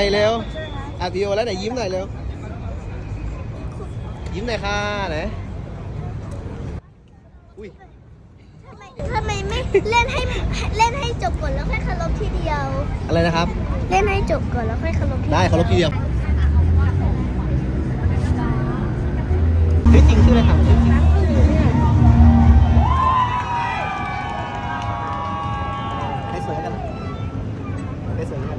ไปเร็วอะวิโอแล้วไหนยิ้มหน่อยเร็ว ยิ้มหน่อยค่ะไหนอุ้ยทำไมไม่เล่นให้เล่นให้จบก่อนแล้วค่อยเคารพทีเดียว อะไรนะครับ เล่นให้จบก่อนแล้วค่อยเคารพทีเดียวได้เคารพทีเดียวชื่จริงชื่ออะไรครับชื่อจริสวยกันไปรสวยกัน